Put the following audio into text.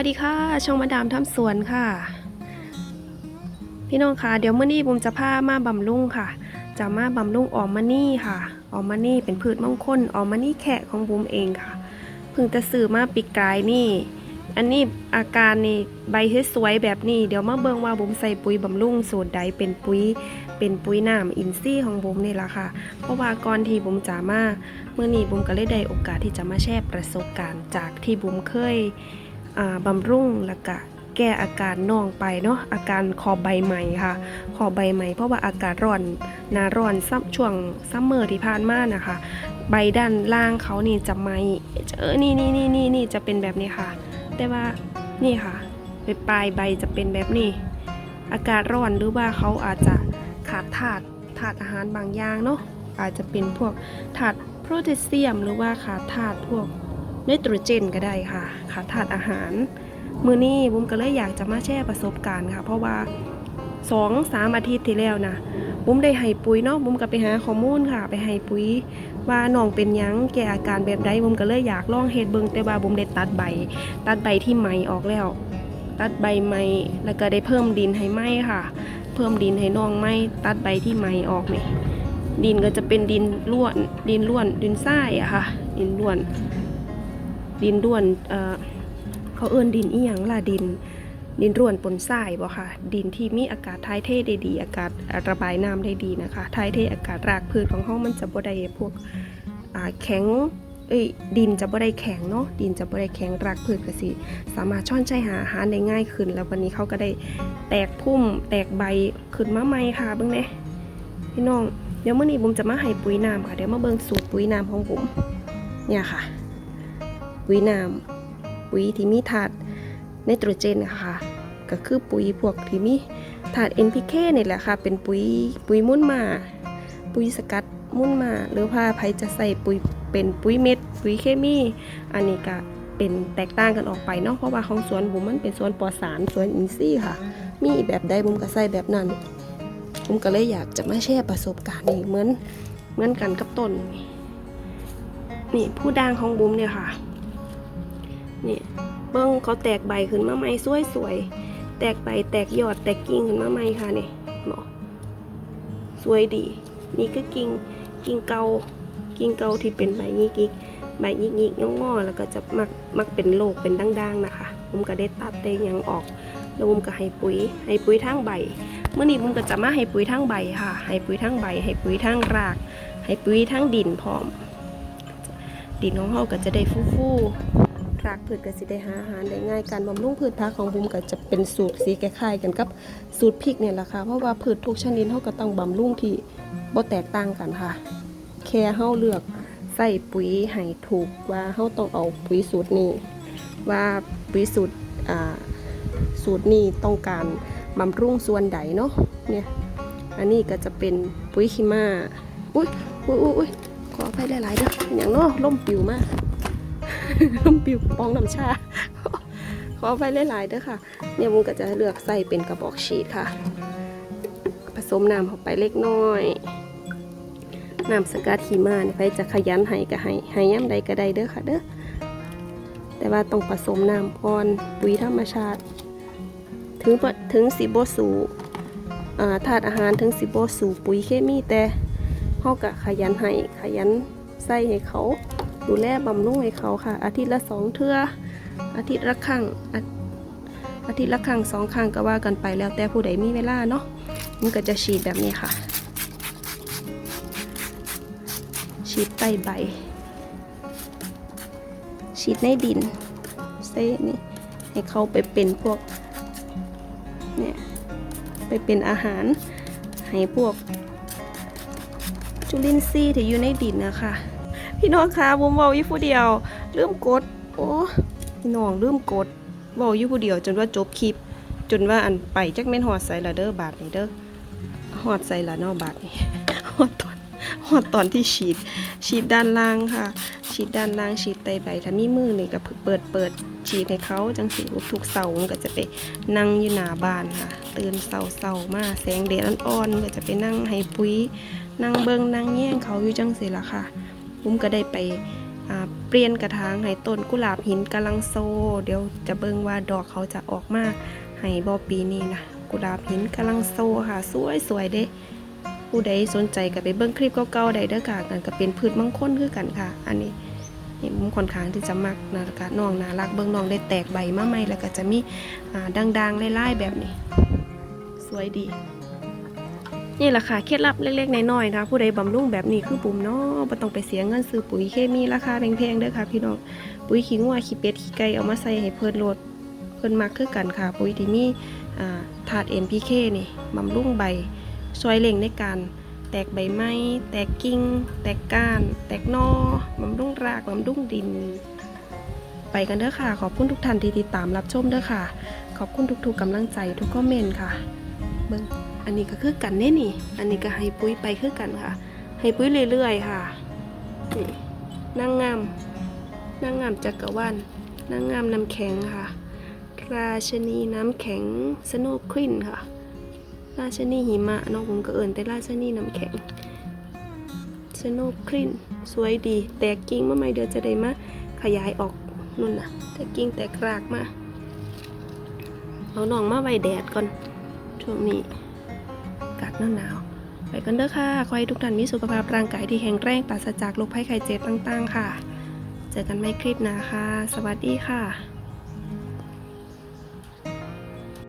วัสดีค่ะ ช่องมาดามทำสวนค่ะ พี่น้องค่ะ เดี๋ยวเมื่อนี้บุมจะพามาบำรุงค่ะ จะมาบำรุงออมมานี่ค่ะออมมานี่เป็นพืชมงคลออมมานี่แขกของบุมเองค่ะเพิ่งจะซื้อมาปีกลายนี่ อันนี้อาการนี่ใบสวยแบบนี้ เดี๋ยวมาเบิ่งว่าบุมใส่ปุ๋ยบำรุงสูตรใดเป็นปุ๋ย เป็นปุ๋ยน้ำอินทรีย์ของบุมนี่ละค่ะ เพราะว่าก่อนที่บุมจะมาเมื่อนี้บุมก็เลยได้โอกาสที่จะมาแชร์ประสบการณ์จากที่บุมเคย บำรุงแล้วก็แก้อาการน่องไปเนาะอาการคอใบใหม่ค่ะคอใบใหม่เพราะว่าอากาศร้อนนาร้อนซับช่วงซัมเมอร์ที่ผ่านมานะคะ ใบด้านล่างเขานี่จะไหมเออนี่นี่นี่นี่นี่จะเป็นแบบนี้ค่ะ แต่ว่านี่ค่ะปลายปลายใบจะเป็นแบบนี้ อากาศร้อนหรือว่าเขาอาจจะขาดธาตุธาตุอาหารบางอย่างเนาะอาจจะเป็นพวกธาตุโพแทสเซียม หรือว่าขาดธาตุพวก นตรเจนก็ได้ค่ะขาดธาตุอาหาร มือนี้บุ้มก็เลยอยากจะมาแชร์ประสบการณ์ค่ะ เพราะว่าสองสามอาทิตย์ที่แล้วนะบุ้มได้ให้ปุ๋ยเนาะบุ้มก็ไปหาข้อมูลค่ะ ไปให้ปุ๋ยว่าน้องเป็นยังแกอาการแบบใดบุ้มก็เลยอยากลองเฮ็ดเบิ่งแต่ว่าบุ้มได้ตัดใบ ตัดใบที่ไหมออกแล้ว ตัดใบไหมแล้วก็ได้เพิ่มดินให้ไหมค่ะ เพิ่มดินให้น้องไหมตัดใบที่ไหมออกนี่ดินก็จะเป็นดินล้วน ดินล้วนดินทรายอะค่ะ ดินล้วน ดินด้วนเอ่อเขาเอิ้นดินอีหยังล่ะดิน ดินร่วนปนทรายบ่ค่ะ ดินที่มีอากาศท้ายเทได้ดี อากาศระบายน้ำได้ดีนะคะท้ายเทอากาศรากพืชของเฮามันจะบ่ได้พวกแข็งเอ้ยดินจะบ่ได้แข็งเนาะดินจะบ่ได้แข็งรากพืชก็สิสามารถช่อนใช้หาอาหารได้ง่ายขึ้น แล้ววันนี้เขาก็ได้แตกพุ่มแตกใบขึ้นมาใหม่ค่ะเบิ่งแน่พี่น้องเดี๋ยวเมื้อนี้ผมจะมาให้ปุ๋ยน้ำค่ะเดี๋ยวมาเบิ่งสูตรปุ๋ยน้ำของผมเนี่ยค่ะ ปุ๋ยน้ำปุ๋ยที่มีธาตุไนโตรเจนค่ะ ก็คือปุ๋ยพวกที่มีธาตุ NPK นี่แหละค่ะ เป็นปุ๋ยปุ๋ยมุ่นมา ปุ๋ยสกัดมุ่นมา หรือว่าใครจะใส่ปุ๋ยเป็นปุ๋ยเม็ด ปุ๋ยเคมี อันนี้ก็เป็นแตกต่างกันออกไปเนาะเพราะว่าของสวนบุมมันเป็นสวนปลอดสารสวนอินทรีย์ค่ะ มีแบบใดบุมก็ใส่แบบนั้นบุมก็เลยอยากจะมาแชร์ประสบการณ์นี่เหมือนเหมือนกันกับต้นนี่ผู้ด่างของบุมเนี่ยค่ะ นี่เบิ้งเขาแตกใบขึ้นมาใหม่สวยๆ แตกใบแตกยอดแตกกิ่งขึ้นมาใหม่ค่ะนี่เนาะสวยดี นี่ก็กิ่งกิ่งเกากิ่งเกาที่เป็นใบยิกยิกๆใบยิกยิกๆงอๆแล้วก็จะมักมักเป็นโรคเป็นด่างๆนะคะผมก็ได้ตัดได้หยังออกแล้วผมก็ให้ปุ๋ย ให้ปุ๋ยทั้งใบเมื่อนี้ผมก็จะมาให้ปุ๋ยทั้งใบค่ะ ให้ปุ๋ยทั้งใบ ให้ปุ๋ยทั้งราก ให้ปุ๋ยทั้งดินพร้อม ดินของเราก็จะได้ฟู่ๆ รากพืชก็สิได้หาอาหารได้ง่ายการบำรุงพืชผักของบุมก็จะเป็นสูตรสีคล้ายๆกันกับสูตรพริกเนี่ยแหละค่ะเพราะว่าพืชทุกชนิดเขาก็ต้องบำรุงที่บ่แตกต่างกันค่ะ แค่เฮาเลือกใส่ปุ๋ยให้ถูกว่าเฮาต้องเอาปุ๋ยสูตรนี้ ว่าปุ๋ยสูตรอ่าสูตรนี้ต้องการบำรุงส่วนใดเนาะเนี่ยอันนี้ก็จะเป็นปุ๋ยคิมาอุ้ยอุ้ยอุ้ยอุ้ยขออภัยหลายๆเด้ออย่างเนาะล่มปิวมาก ล่มปิวปองน้ำชา ขออภัยหลายๆเด้อค่ะ เนี่ยมุงก็จะเลือกใส่เป็นกระบอกชีดค่ะ ผสมน้ำเข้าไปเล็กน้อยน้ำสกัดขีมานไปจะขยันให้ก็ให้ให้ย่ำใดก็ได้เด้อค่ะเด้อแต่ว่าต้องผสมน้ำก่อนปุ๋ยธรรมชาติ ถึงถึงสิบสูอ่าธาตุอาหารถึงสิบสูปุ๋ยเคมีแต่เขากะขยันให้ขยันใส่ให้เขา ดูแลบำรุงให้เขาค่ะ อาทิตย์ละสองเทื่ออาทิตย์ละครั้งอาอาทิตย์ละครั้งสองครั้งก็ว่ากันไปแล้วแต่ผู้ใดมีเวลาเนาะมันก็จะฉีดแบบนี้ค่ะ ฉีดใต้ใบ ฉีดในดินเซ่นี่ให้เขาไปเป็นพวกเนี่ยไปเป็นอาหารให้พวกจุลินทรีย์ที่อยู่ในดินนะคะ พี่น้องคะผมเว้าอยู่ผู้เดียวลืมกด โอ้พี่น้องลืมกดเว้าอยู่ผู้เดียว จนว่าจบคลิป จนว่าอันไปจักแม่นหอดใส่ละเด้อบาทนี่เด้อหอดใส่ละนอบาทนี่หอดตอนหอดตอนที่ฉีด ฉีดด้านล่างค่ะ ฉีดด้านล่างฉีดไตใบถ้ามีมือนี่ก็เปิดเปิดฉีดให้เขาจังสีทุกเสาร์ก็จะไปนั่งอยู่หน้าบ้านค่ะตื่นเสาเสามาแสงแดดอ่อนๆก็จะไปนั่งให้ปุ๋ยนั่งเบิงนั่งแย่งเขาอยู่จังสิละค่ะ ผมก็ได้ไปเปลี่ยนกระถางให้ต้นกุหลาบหินกำลังโซ เดี๋ยวจะเบิ่งว่าดอกเขาจะออกมาให้บอปีนี้นะกุหลาบหินกำลังโซค่ะ สวยสวยเด้ ผู้ใดสนใจก็ไปเบิ่งคลิปเก่าๆได้เด้อค่ะกันก็เป็นพืชมังคลคือกันค่ะ อันนี้นี่ผมค่อนข้างที่จะมักนะแล้วก็น้องน่ารักเบิ่งน้องได้แตกใบมาใหม่แล้วก็จะมีอ่าดังๆไล่ๆแบบนี้ สวยดี นี่แหละค่ะเคล็ดลับเล็กๆน้อยๆนะผู้ใดบำรุงแบบนี้คือปุ่มเนาะบ่ต้องไปเสียเงินซื้อปุ๋ยเคมีราคาแพงๆเด้อค่ะ พี่น้องปุ๋ยขี้งัวขี้เป็ดขี้ไก่เอามาใส่ให้เพิ่นโลดเพิ่นมักคือกันค่ะ ปุ๋ยที่มีอ่าธาตุ NPK นี่บำรุงใบช่วยเร่งในการแตกใบไม้ แตกกิ่ง แตกก้าน แตกนอบำรุงรากบำรุงดิน ไปกันเด้อค่ะ ขอบคุณทุกท่านที่ติดตามรับชมเด้อค่ะ ขอบคุณทุกๆกำลังใจทุกคอมเมนต์ค่ะ เบิ่ง อันนี้ก็คือกันเน่นี่ อันนี้ก็ให้ปุ้ยไปคือกันค่ะ ให้ปุ้ยเรื่อยๆค่ะนี่นางงามนางงามจักรวาลนางงามน้ำแข็งค่ะ ราชนีน้ำแข็งสโนว์ควินค่ะ ราชนีหิมะเน้องผมก็เอิ่นแต่ราชนีน้ำแข็งสโนว์ควินสวยดี แตกกิ่งเมื่อไม่เดือนจะได้มาขยายออกนู่นน่ะแตกกิ่งแตกรากมาเอาน้องมาไว้แดดก่อนช่วงนี้ หนาวๆไปกันเด้อค่ะขอให้ทุกท่านมีสุขภาพร่างกายที่แข็งแรงปราศจากโรคภัยไข้เจ็บต่างๆ ค่ะ เจอกันใหม่คลิปหน้าค่ะ สวัสดีค่ะ